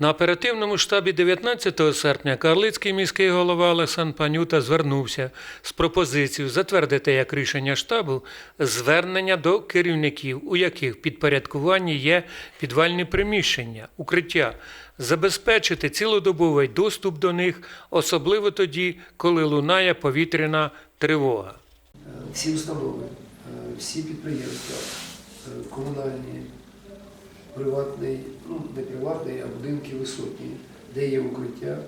На оперативному штабі 19 серпня Карлицький міський голова Олександр Панюта звернувся з пропозицією затвердити як рішення штабу звернення до керівників, у яких підпорядкуванні є підвальні приміщення, укриття, забезпечити цілодобовий доступ до них, особливо тоді, коли лунає повітряна тривога. всі установи, е, всі підприємства, е, комунальні, приватний, ну не приватний, а будинки висотні, де є укриття, е,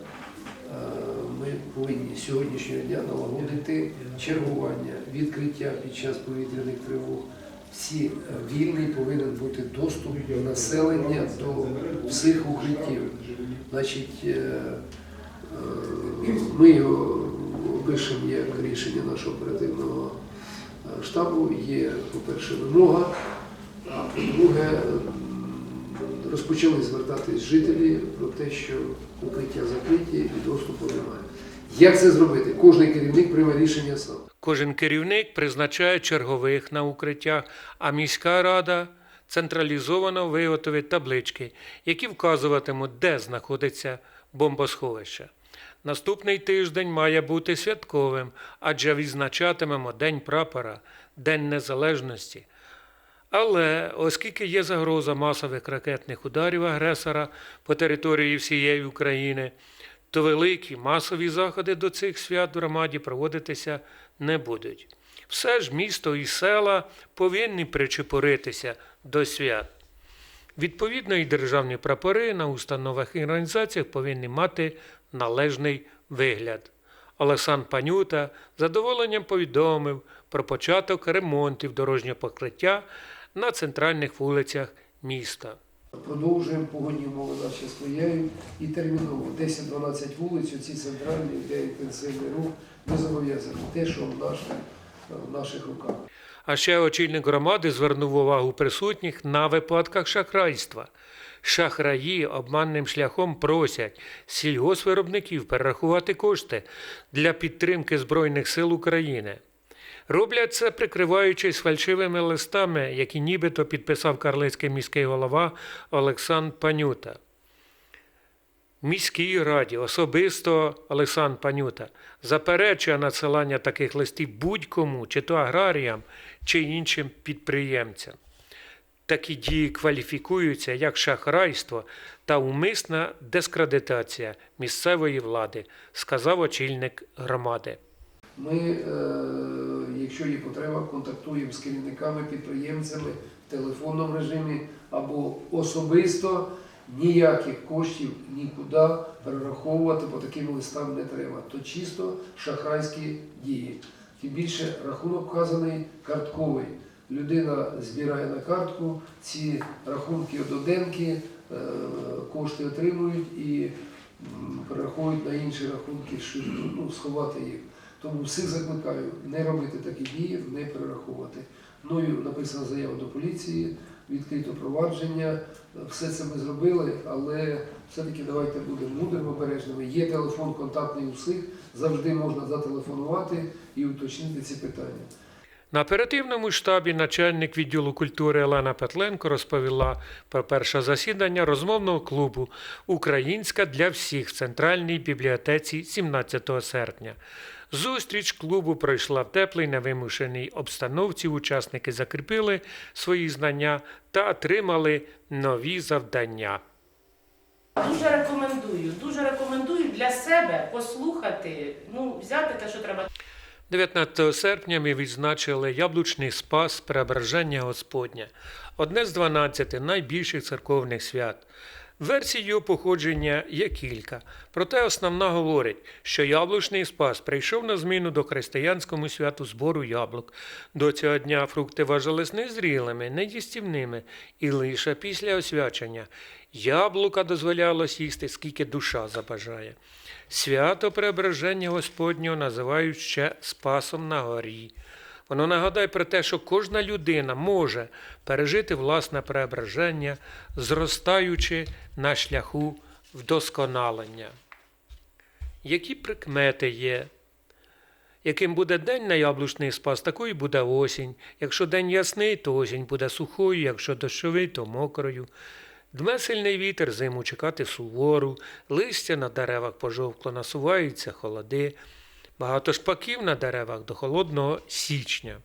ми повинні сьогоднішнього дня налагодити чергування, відкриття під час повітряних тривог. Всі е, вільний повинен бути доступ населення до всіх укриттів. Значить, е, ми його пишемо як рішення нашого оперативного штабу. Є, по-перше, вимога, а по-друге, розпочали звертатись жителі про те, що укриття закриті і доступу немає. Як це зробити? Кожний керівник прийме рішення сам. Кожен керівник призначає чергових на укриттях, а міська рада централізовано виготовить таблички, які вказуватимуть, де знаходиться бомбосховище. Наступний тиждень має бути святковим, адже відзначатимемо День прапора, День Незалежності. Але оскільки є загроза масових ракетних ударів агресора по території всієї України, то великі масові заходи до цих свят в громаді проводитися не будуть. Все ж місто і села повинні причепуритися до свят. Відповідно, і державні прапори на установах і організаціях повинні мати належний вигляд. Олександр Панюта задоволенням повідомив про початок ремонтів дорожнього покриття на центральних вулицях міста. Продовжуємо погодні умови наші сприяють і терміново 10-12 вулиць, оці центральні, де інтенсивний рух, ми зобов'язані те, що в наших, в наших руках. А ще очільник громади звернув увагу присутніх на випадках шахрайства. Шахраї обманним шляхом просять сільгосвиробників перерахувати кошти для підтримки Збройних сил України. Роблять це, прикриваючись фальшивими листами, які нібито підписав карлицький міський голова Олександр Панюта. Міській раді особисто Олександр Панюта заперечує надсилання таких листів будь-кому, чи то аграріям, чи іншим підприємцям. Такі дії кваліфікуються як шахрайство та умисна дискредитація місцевої влади, сказав очільник громади. Ми, е, якщо є потреба, контактуємо з керівниками, підприємцями в телефонному режимі або особисто ніяких коштів нікуди перераховувати по таким листам не треба. То чисто шахрайські дії. Тим більше рахунок вказаний картковий. Людина збирає на картку, ці рахунки ододенки, е, кошти отримують і перераховують на інші рахунки, щоб ну, сховати їх. Тому всіх закликаю не робити такі дії, не перераховувати. Мною написана заява до поліції, відкрито провадження. Все це ми зробили, але все-таки давайте будемо мудрими, обережними. Є телефон контактний у всіх, завжди можна зателефонувати і уточнити ці питання. На оперативному штабі начальник відділу культури Олена Петленко розповіла про перше засідання розмовного клубу Українська для всіх в центральній бібліотеці 17 серпня. Зустріч клубу пройшла в теплій невимушеній обстановці. Учасники закріпили свої знання та отримали нові завдання. Дуже рекомендую, дуже рекомендую для себе послухати, ну, взяти те, що треба 19 серпня ми відзначили яблучний спас Преображення Господня, одне з 12 найбільших церковних свят. Версій його походження є кілька, проте основна говорить, що яблучний спас прийшов на зміну до християнському святу збору яблук. До цього дня фрукти вважались незрілими, неїстівними, і лише після освячення яблука дозволялось їсти, скільки душа забажає. Свято Преображення Господнього називають ще Спасом на горі. Воно нагадає про те, що кожна людина може пережити власне преображення, зростаючи на шляху вдосконалення. Які прикмети є? Яким буде день на яблучний спас, такою буде осінь. Якщо день ясний, то осінь буде сухою, якщо дощовий, то мокрою. Дме сильний вітер, зиму чекати сувору, листя на деревах пожовкло, насуваються холоди, багато шпаків на деревах до холодного січня.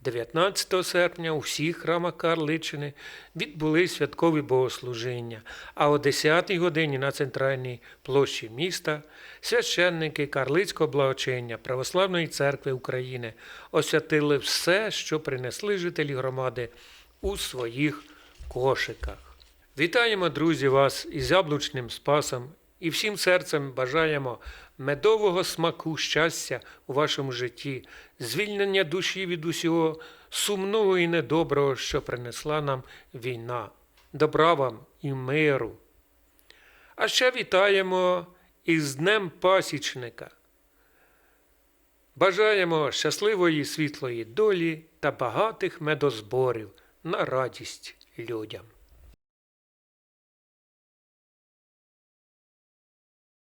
19 серпня у всіх храмах Карличини відбули святкові богослужіння, а о 10-й годині на центральній площі міста священники Карлицького благочиння Православної церкви України освятили все, що принесли жителі громади у своїх кошиках. Вітаємо, друзі, вас із яблучним спасом і всім серцем бажаємо медового смаку щастя у вашому житті, звільнення душі від усього сумного і недоброго, що принесла нам війна. Добра вам і миру. А ще вітаємо із Днем Пасічника. Бажаємо щасливої світлої долі та багатих медозборів на радість людям.